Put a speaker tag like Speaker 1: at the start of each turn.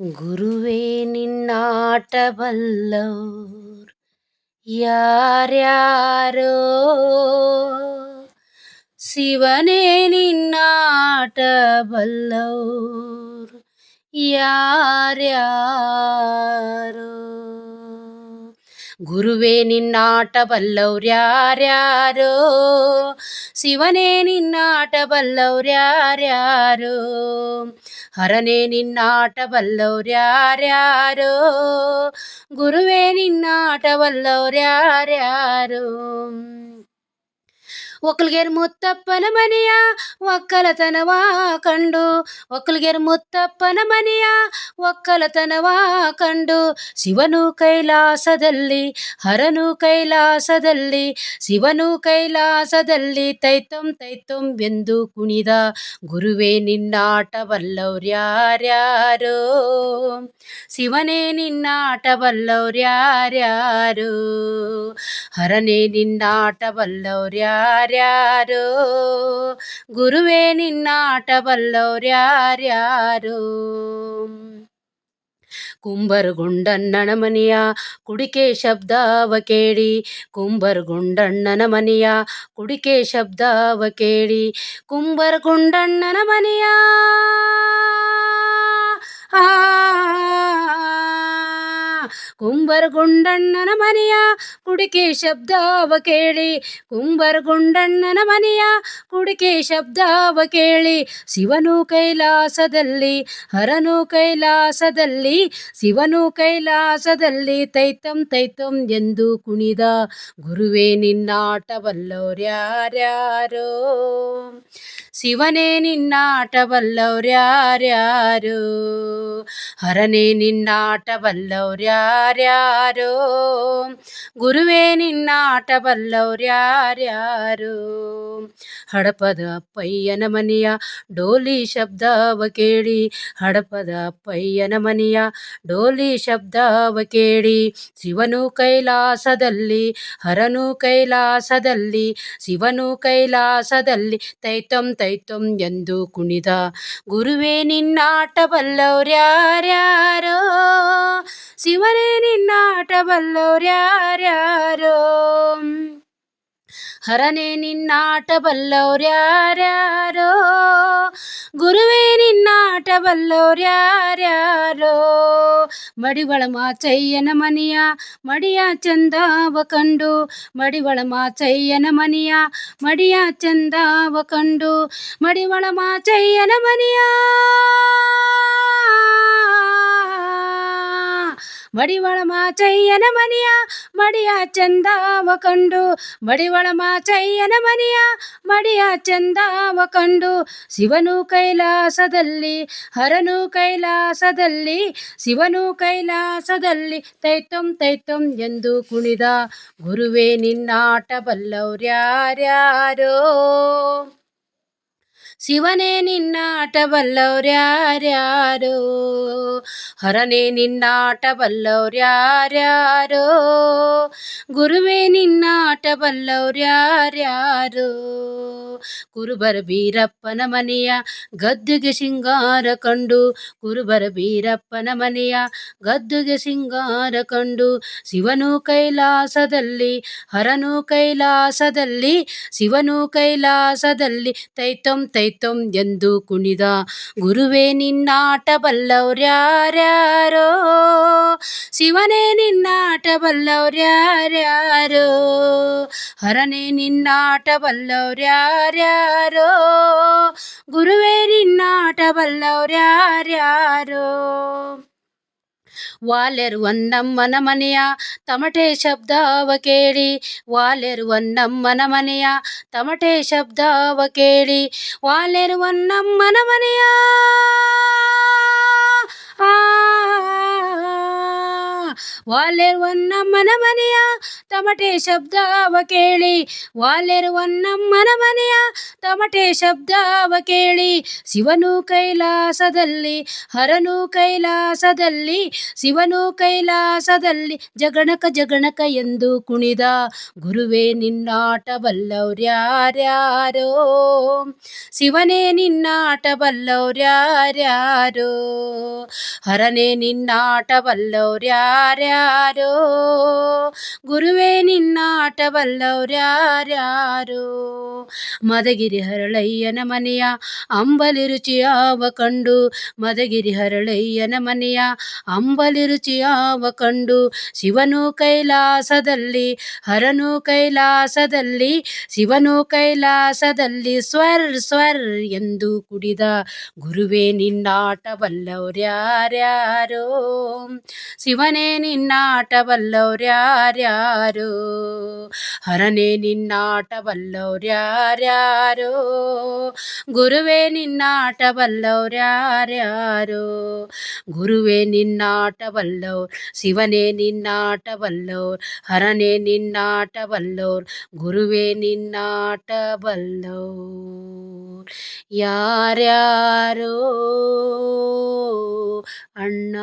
Speaker 1: ಗುರುವೇ ನಿನ್ನಾಟಬಲ್ಲೋರ್ ಯಾರ್ಯಾರೋ? ಶಿವನೇ ನಿನ್ನಾಟಬಲ್ಲೋರ್ ಯಾರ್ಯಾರೋ? ಗುರುವೇ ನಿನ್ನಾಟ ಬಲ್ಲವ್ರ್ಯಾರ್ಯಾರೋ ಶಿವನೇ ನಿನ್ನಾಟ ಬಲ್ಲವ್ರ್ಯಾರ್ಯಾರು ಹರನೇ ನಿನ್ನಾಟ ಬಲ್ಲವ್ರ್ಯಾರ್ಯಾರು ಗುರುವೇ ನಿನ್ನಾಟ ಬಲ್ಲವ್ರ್ಯಾರ್ಯಾರೋ ಒಕ್ಕಲ್ಗೆರ್ ಮುತ್ತಪ್ಪನ ಮನೆಯ ಒಕ್ಕಲತನವ ಕಂಡು. ಒಕ್ಕಲ್ಗೆರ್ ಮುತ್ತಪ್ಪನ ಮನೆಯ ಒಕ್ಕಲತನವ ಕಂಡು. ಶಿವನು ಕೈಲಾಸದಲ್ಲಿ, ಹರನು ಕೈಲಾಸದಲ್ಲಿ, ಶಿವನು ಕೈಲಾಸದಲ್ಲಿ ತೈತಂ ತೈತಂ ಎಂದು ಕುಣಿದ ಗುರುವೇ ನಿನ್ನಾಟವಲ್ಲವ್ರ್ಯಾರ್ಯಾರು. ಶಿವನೇ ನಿನ್ನಾಟವಲ್ಲವ್ರ್ಯಾರ್ಯಾರು. ಹರನೇ ನಿನ್ನಾಟ ಬಲ್ಲವ್ರ್ಯಾರ್ಯಾರೋ ಗುರುವೇ ನಿನ್ನಾಟ ಬಲ್ಲವ್ರ್ಯಾರ್ಯಾರೋ ಕುಂಬರಗುಂಡಣ್ಣನ ಮನೆಯ ಕುಡಿಕೆ ಶಬ್ದವ ಕೇಳಿ ಕುಂಬರಗುಂಡಣ್ಣನ ಮನೆಯ ಕುಡಿಕೆ ಶಬ್ದವ ಕೇಳಿ ಕುಂಬರಗುಂಡಣ್ಣನ ಮನೆಯ ಆ ಕುಂಬರಗುಂಡಣ್ಣನ ಮನೆಯ ಕುಡಿಕೆ ಶಬ್ದವ ಕೇಳಿ. ಕುಂಬರಗುಂಡಣ್ಣನ ಮನೆಯ ಕುಡಿಕೆ ಶಬ್ದವ ಕೇಳಿ. ಶಿವನು ಕೈಲಾಸದಲ್ಲಿ, ಹರನು ಕೈಲಾಸದಲ್ಲಿ, ಶಿವನು ಕೈಲಾಸದಲ್ಲಿ ತೈತಂ ತೈತಂ ಎಂದು ಕುಣಿದ ಗುರುವೇ ನಿನ್ನಾಟ ಬಲ್ಲವ್ರ್ಯಾರ್ಯಾರೋ ಶಿವನೇ ನಿನ್ನಾಟ ಬಲ್ಲವ್ರ್ಯಾರ್ಯಾರೋ ಹರನೇ ನಿನ್ನಾಟ ಬಲ್ಲವ್ರ್ಯಾರ್ಯಾರೋ ಗುರುವೇ ನಿನ್ನಾಟ ಬಲ್ಲವ್ರ್ಯಾರ್ಯಾರೋ ಹಡಪದ ಅಪ್ಪಯ್ಯನ ಮನೆಯ ಡೋಲಿ ಶಬ್ದವ ಕೇಳಿ. ಹಡಪದ ಅಪ್ಪಯ್ಯನ ಮನೆಯ ಡೋಲಿ ಶಬ್ದವ ಕೇಳಿ. ಶಿವನು ಕೈಲಾಸದಲ್ಲಿ, ಹರನು ಕೈಲಾಸದಲ್ಲಿ, ಶಿವನು ಕೈಲಾಸದಲ್ಲಿ ತೈತಂ ತೈತಂ ಎಂದು ಕುಣಿದ. ಗುರುವೇ ನಿನ್ನಾಟ ಬಲ್ಲವ್ರ್ಯಾರ್ಯಾರೋ ಶಿವನೇ ನಿನ್ನಾಟ ಬಲ್ಲವ್ರ್ಯಾರ್ಯಾರೋ ಹರನೇ ನಿನ್ನಾಟ ಬಲ್ಲವ್ರ್ಯಾರ್ಯಾರೋ ಗುರುವೇ ನಿನ್ನಾಟ ಬಲ್ಲವ್ರ್ಯಾರ್ಯಾರೋ ಮಡಿವಳ ಮಾಚಯ್ಯನ ಮನೆಯ ಮಡಿಯ ಚಂದಾವ ಕಂಡು, ಮಡಿವಳ ಮಾಚಯ್ಯನ ಮನೆಯ ಮಡಿಯ ಚಂದಾವ ಕಂಡು, ಮಡಿವಳ ಮಾಚಯ್ಯನ ಮನೆಯ ಮಡಿವಳ ಮಾಚಯ್ಯನ ಮನೆಯ, ಮಡಿಯ ಚಂದಾವ ಕಂಡು. ಮಡಿವಳ ಮಾಚಯ್ಯನ ಮನೆಯ, ಮಡಿಯ ಚಂದಾವ ಕಂಡು. ಶಿವನು ಕೈಲಾಸದಲ್ಲಿ, ಹರನು ಕೈಲಾಸದಲ್ಲಿ, ಶಿವನು ಕೈಲಾಸದಲ್ಲಿ ತೈತಂ ತೈತಂ ಎಂದು ಕುಣಿದ. ಗುರುವೇ ನಿನ್ನಾಟ ಬಲ್ಲವ್ರ್ಯಾರ್ಯಾರೋ ಶಿವನೇ ನಿನ್ನ ಬಲ್ಲವ್ರ್ಯಾರ್ಯಾರೋ ಹರನೇ ನಿನ್ನ ಆಟವಲ್ಲವ್ರ್ಯಾರ್ಯಾರು ಗುರುವೇ ನಿನ್ನ ಆಟವಲ್ಲವ್ರ್ಯಾರ್ಯಾರು ಕುರುಬರ ಬೀರಪ್ಪನ ಮನೆಯ ಗದ್ದುಗೆ ಸಿಂಗಾರ ಕಂಡು, ಕುರುಬರ ಬೀರಪ್ಪನ ಮನೆಯ ಗದ್ದುಗೆ ಸಿಂಗಾರ ಕಂಡು, ಶಿವನು ಕೈಲಾಸದಲ್ಲಿ, ಹರನು ಕೈಲಾಸದಲ್ಲಿ, ಶಿವನು ಕೈಲಾಸದಲ್ಲಿ, ತೈತಂ ತೈತಂ ಎಂದು ಕುಣಿದ ಗುರುವೇ ನಿನ್ನಾಟ ಬಲ್ಲವ್ರ್ಯಾರ್ಯಾರೋ ಶಿವನೇ ನಿನ್ನಾಟ ಬಲ್ಲವ್ರ್ಯಾರ್ಯಾರೋ ಹರನೇ ನಿನ್ನಾಟ ಬಲ್ಲವ್ರ್ಯಾರ್ಯಾರೋ ಗುರುವೇ ನಿನ್ನಾಟ ಬಲ್ಲವ್ರ್ಯಾರ್ಯಾರೋ ವಾಲೆರು ಒಂದಮ್ಮನ ಮನೆಯ ತಮಟೆ ಶಬ್ದವ ಕೇಳಿ ವಾಲೆರು ಒಂದಮ್ಮನ ಮನೆಯ ತಮಟೆ ಶಬ್ದವ ಕೇಳಿ ವಾಲೆರು ಒಂದಮ್ಮನ ಮನೆಯ ವಾಲೆರುವನ್ನಮ್ಮನ ಮನೆಯ ತಮಟೆ ಶಬ್ದವ ಕೇಳಿ. ವಾಲೆರುವನ್ನಮ್ಮನ ಮನೆಯ ತಮಟೆ ಶಬ್ದವ ಕೇಳಿ. ಶಿವನು ಕೈಲಾಸದಲ್ಲಿ, ಹರನು ಕೈಲಾಸದಲ್ಲಿ, ಶಿವನು ಕೈಲಾಸದಲ್ಲಿ ಜಗಣಕ ಜಗಣಕ ಎಂದು ಕುಣಿದ. ಗುರುವೇ ನಿನ್ನಾಟ ಬಲ್ಲವ್ರ್ಯಾರ್ಯಾರೋ ಶಿವನೇ ನಿನ್ನಾಟ ಬಲ್ಲವ್ರ್ಯಾರ್ಯಾರೋ ಹರನೇ ನಿನ್ನಾಟ ಬಲ್ಲವ್ರ್ಯಾರ್ಯಾರೋ ಗುರುವೇ, ನಿನ್ನ ಆಟವಲ್ಲವ್ರ್ಯಾರ್ಯಾರೋ? ಮದಗಿರಿ ಹರಳಯ್ಯನ ಮನೆಯ ಅಂಬಲಿ ರುಚಿಯಾವ ಕಂಡು? ಮದಗಿರಿ ಹರಳಯ್ಯನ ಮನೆಯ ಅಂಬಲಿ ರುಚಿಯಾವ ಕಂಡು? ಶಿವನು ಕೈಲಾಸದಲ್ಲಿ, ಹರನು ಕೈಲಾಸದಲ್ಲಿ, ಶಿವನು ಕೈಲಾಸದಲ್ಲಿ ಸ್ವರ್ ಸ್ವರ್ ಎಂದು ಕುಡಿದ ಗುರುವೇ ನಿನ್ನಾಟವಲ್ಲವ್ರ್ಯಾರ್ಯಾರೋ ಶಿವನೇ ನಿನ್ನಾಟ ಬಲ್ಲವ್ರ್ಯಾರ್ಯಾರೋ ಹರನೇ ನಿನ್ನಾಟ ಬಲ್ಲವ್ರ್ಯಾರ್ಯಾರೋ ಗುರುವೇ ನಿನ್ನಾಟ ಬಲ್ಲವ್ರ್ಯಾರ್ಯಾರೋ ಗುರುವೇ ನಿನ್ನಾಟ ಬಲ್ಲವ್ರ್ ಶಿವನೇ ನಿನ್ನಾಟ ಬಲ್ಲವ್ರ್ ಹರನೇ ನಿನ್ನಾಟ ಬಲ್ಲವ್ರ್ ಗುರುವೇ ನಿನ್ನಾಟ ಬಲ್ಲವ್ರ್ ಯಾರ್ಯಾರೋ ಅಣ್ಣ